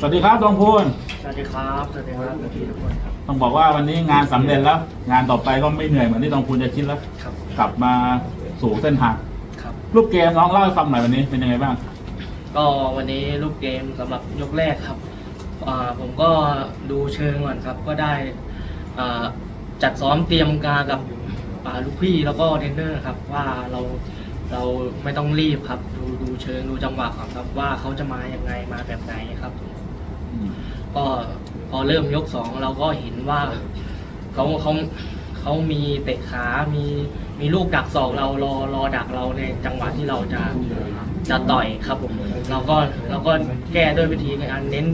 สวัสดีครับตองพูนสวัสดีครับ สวัสดีครับพี่ทุกคนครับ ต้องบอกว่าวันนี้งานสำเร็จแล้ว งานต่อไปก็ไม่เหนื่อยเหมือนที่ตองพูนจะคิดแล้ว ครับ กลับมาสู่เส้นทางครับ รูปเกมน้องเล่าให้ฟังหน่อยวันนี้เป็นยังไงบ้าง ก็วันนี้ลูกเกมสำหรับยกแรกครับอ่าผมก็ดูเชิงก่อนครับ ก็ได้อ่าจัดซ้อมเตรียมการกับอ่าลูกพี่แล้วก็เทรนเนอร์ครับ ว่าเราเราไม่ต้องรีบครับ ดูดูเชิงดูจังหวะก่อนครับว่าเขาจะมาอย่างไงมาแบบไหนครับ ก็พอเริ่มยกสองเราก็เห็นว่าเขาเขาเขามีเตะขา มีมีลูกดักศอกเรารอรอดักเราในจังหวะที่เราจะจะต่อยครับผมเราก็เราก็แก้ด้วยวิธีการเน้น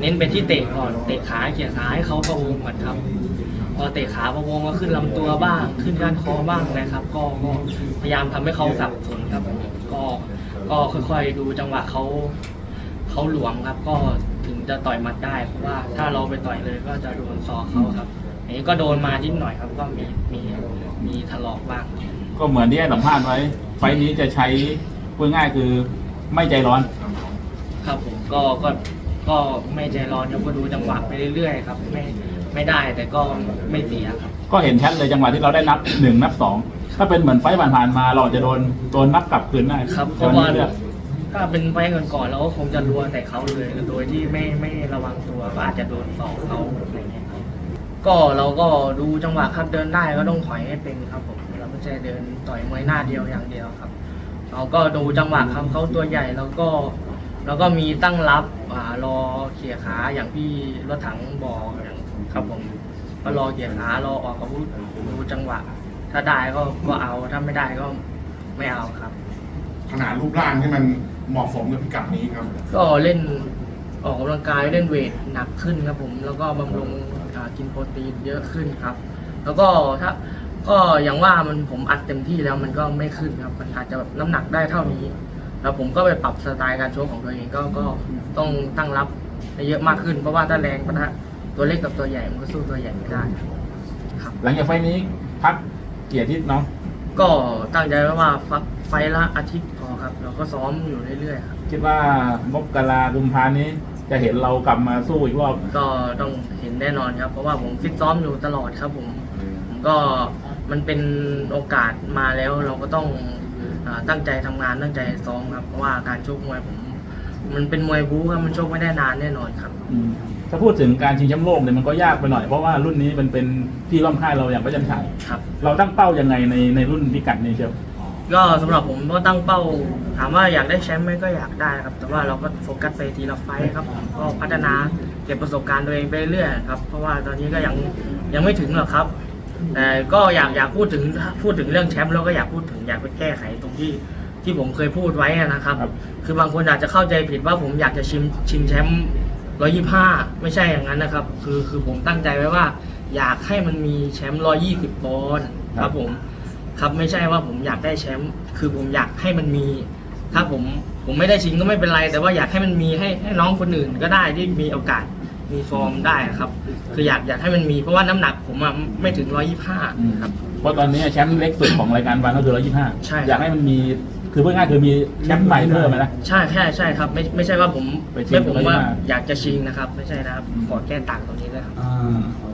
เน้นไปที่เตะก่อนเตะขาเขี่ยขาให้เขาประวงก่อนครับ พอเตะขาประวงก็ขึ้นลำตัวบ้าง ขึ้นก้านคอบ้างนะครับ ก็ก็พยายามทำให้เขาสับสนครับ ก็ก็ค่อยๆดูจังหวะเขา เขาหลวมครับ ก็ถึงจะต่อยหมัดได้เพราะว่าถ้าเราไปต่อยเลยก็จะโดนศอกเขาครับอันนี้ก็โดนมานิดหน่อยครับ ก็มีมีมีถลอกบ้าง ก็เหมือนที่ให้สัมภาษณ์ไว้ ไฟล์นี้จะใช้พูดง่ายคือไม่ใจร้อน ครับผมก็ก็ก็ไม่ใจร้อนครับก็ดูจังหวะไปเรื่อยๆครับ ไม่ไม่ได้แต่ก็ไม่เสียครับ ก็เห็นชัดเลยจังหวะที่เราได้นับหนึ่งนับสองถ้าเป็นเหมือนไฟล์ผ่านๆมาเราจะโดนโดนนับกลับคืนได้ครับเพแต่ราะวันว่านี้เลือก ถ้าเป็นไฟล์ก่อนๆเราก็คงจะรัวแต่เขาเลยโดยที่ไม่ไม่ระวังตัวก็อาจจะโดนสองเขาอะไรเงี้ยครับก็เราก็ดูจังหวะครับเดินได้ก็ต้องถอยให้เป็นครับผมเราไม่ใช่เดินต่อยมวยหน้าเดียวอย่างเดียวครับ เราก็ดูจังหวะครับเขาตัวใหญ่แล้วก็แล้วก็มีตั้งรับอ่ารอเขี่ยขาอย่างพี่รถถังบอกอย่างครับผมก็รอเขี่ยขารอออกอาวุธดูจังหวะ ถ้าได้ก็ก็เอาถ้าไม่ได้ก็ไม่เอาครับ ขนาดรูปร่างที่มันเหมาะสมกับพิกัดนี้ครับ ก็เล่นออกกำลังกายเล่นเวทหนักขึ้นครับผมแล้วก็บำรุงอ่ากินโปรตีนเยอะขึ้นครับ แล้วก็ถ้าก็อย่างว่ามันผมอัดเต็มที่แล้วมันก็ไม่ขึ้นครับมันอาจจะแบบน้ำหนักได้เท่านี้ แล้วผมก็ไปปรับสไตล์การชกของตัวเองก็ก็ต้องตั้งรับให้เยอะมากขึ้น เพราะว่าถ้าแรงปะทะตัวเล็กกับตัวใหญ่มันก็สู้ตัวใหญ่ไม่ได้ครับ หลังจากไฟล์นี้พักเกียรติที่น้อง ก็ตั้งใจไว้ว่าฟักไฟล์ละอาทิตย์พอครับ เราก็ซ้อมอยู่เรื่อยๆครับ คิดว่ามกรากุมภานี้จะเห็นเรากลับมาสู้อีกรอบก็ต้องเห็นแน่นอนครับ เพราะว่าผมฟิตซ้อมอยู่ตลอดครับผมผมก็มันเป็นโอกาสมาแล้วเราก็ต้องอาตั้งใจทำงานตั้งใจซ้อมครับ เพราะว่าการชกมวยผม มันเป็นมวยบู๊ครับมันชกไม่ได้นานแน่นอนครับ อืมถ้าพูดถึงการชิงแชมป์โลกเนี่ยมันก็ยากไปหน่อยเพราะว่ารุ่นนี้มันเป็นที่ร่ำค่ายเราอย่างประจันฉายครับ เราตั้งเป้ายังไงในในรุ่นพิกัดนี้เชียวก็สำหรับผมก็ตั้งเป้า ถามว่าอยากได้แชมป์ไหมก็อยากได้ครับ แต่ว่าเราก็โฟกัสไปทีละไฟต์ครับผมก็พัฒนาเก็บประสบการณ์ตัวเองไปเรื่อยๆครับ เพราะว่าตอนนี้ก็ยังยังไม่ถึงหรอกครับ แต่ก็อยากอยากพูดถึงพูดถึงเรื่องแชมป์แล้วก็อยากพูดถึงอยากไปแก้ไขตรงที่ ที่ผมเคยพูดไว้อะนะครับ คือบางคนอาจจะเข้าใจผิดว่าผมอยากจะชิมชิงแชมป์ร้อยี่ห้าไม่ใช่อย่างนั้นนะครับ คือคือผมตั้งใจไว้ว่า อยากให้มันมีแชมป์ร้อยี่สิบปอนด์ครับผม ครับไม่ใช่ว่าผมอยากได้แชมป์คือผมอยากให้มันมี ถ้าผมผมไม่ได้ชิงก็ไม่เป็นไร แต่ว่าอยากให้มันมีให้ให้น้องคนอื่นก็ได้ที่มีโอกาสมีฟอร์มได้ครับ คืออยากอยากให้มันมีเพราะว่าน้ำหนักผมอะไม่ถึงร้อยี่ห้าครับ เพราะตอนนี้แชมป์เล็กสุดของรายการวันก็คือ 125 ใช่ อยากให้มันมี คือพูดง่ายๆคือมีแชมป์ใหม่เพิ่มมานะใช่ใช่ใช่ครับ ไม่ไม่ใช่ว่าผมไปชิงไม่ผมว่า125อยากจะชิงนะครับ ไม่ใช่นะครับขอแก้ต่างตรงนี้ด้วยครับ อ่าโอ